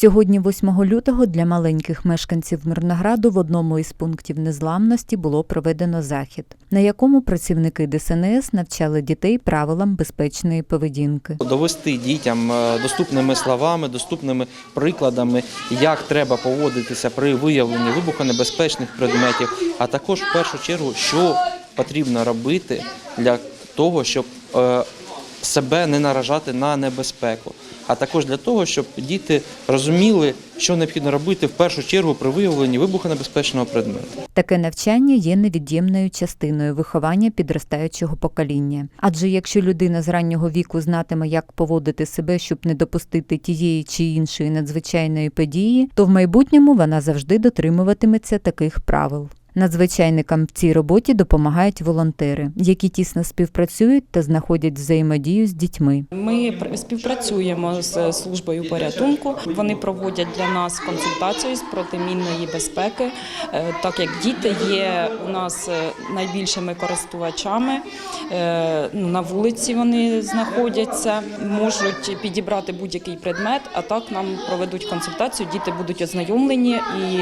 Сьогодні, 8 лютого, для маленьких мешканців Мирнограду в одному із пунктів незламності було проведено захід, на якому працівники ДСНС навчали дітей правилам безпечної поведінки. довести дітям е, доступними словами, доступними прикладами, як треба поводитися при виявленні вибухонебезпечних предметів, а також в першу чергу, що потрібно робити для того, щоб е, себе не наражати на небезпеку, а також для того, щоб діти розуміли, що необхідно робити в першу чергу при виявленні вибухонебезпечного предмету. Таке навчання є невід'ємною частиною виховання підростаючого покоління. Адже якщо людина з раннього віку знатиме, як поводити себе, щоб не допустити тієї чи іншої надзвичайної події, то в майбутньому вона завжди дотримуватиметься таких правил. Надзвичайникам в цій роботі допомагають волонтери, які тісно співпрацюють та знаходять взаємодію з дітьми. Ми співпрацюємо з службою порятунку. Вони проводять для нас консультацію з протимінної безпеки, е, так як діти є у нас е, найбільшими користувачами. Е, ну, На вулиці вони знаходяться, можуть підібрати будь-який предмет, а так нам проведуть консультацію. Діти будуть ознайомлені і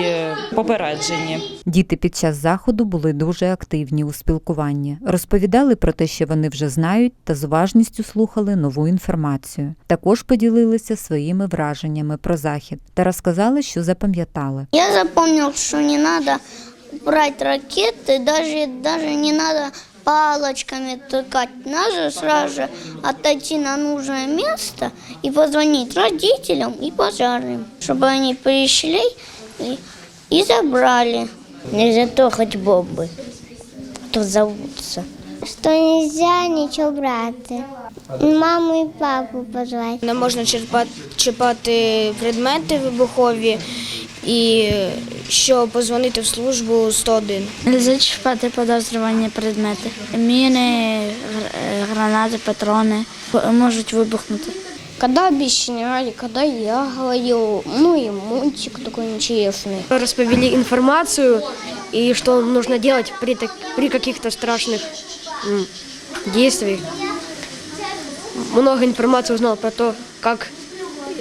попереджені. Діти під час заходу були дуже активні у спілкуванні, розповідали про те, що вони вже знають, та з уважністю слухали нову інформацію. Також поділилися своїми враженнями про захід та розказали, що запам'ятали. Я запомнил, что не надо брать ракеты, даже, даже не надо палочками тыкать. Надо сразу же отойти на нужное место и позвонить родителям и пожарным, чтобы они пришли и, и забрали. Нельзя трогать бомбы, то зовутся. Что нельзя ничего брать. Маму и папу позвать. Не можна черпати, чіпати предмети вибухові і що позвонити в службу 101. Нельзя чіпати подозрювані предмети. Міни, гранати, патрони можуть вибухнути Когда объясняли, когда я говорил, ну и мультик такой интересный. Розповіли інформацію і що нужно делать при, так, при каких-то страшных м, действиях. Много информации узнал про то, как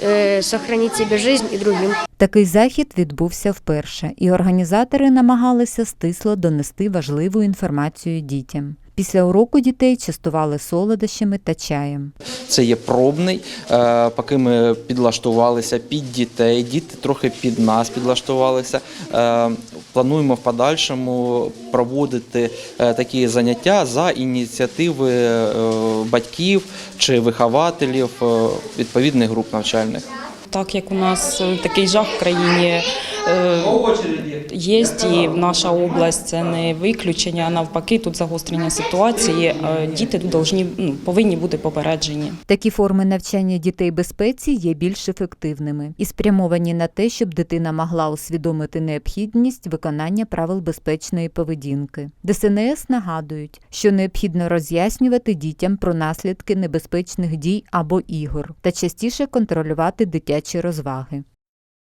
э, сохранить себе жизнь и другим. Такий захід відбувся вперше, і організатори намагалися стисло донести важливу інформацію дітям. Після уроку дітей частували солодощами та чаєм. Це є пробний, е, поки ми підлаштувалися під дітей, діти трохи під нас підлаштувалися. Е, Плануємо в подальшому проводити е, такі заняття за ініціативи батьків чи вихователів відповідних груп навчальних. Так як у нас такий жах в країні є, і наша область це не виключення, а навпаки, тут загострення ситуації. е, Діти тут должні, ну, повинні бути попереджені. Такі форми навчання дітей безпеці є більш ефективними і спрямовані на те, щоб дитина могла усвідомити необхідність виконання правил безпечної поведінки. ДСНС нагадують, що необхідно роз'яснювати дітям про наслідки небезпечних дій або ігор та частіше контролювати дитячі розваги.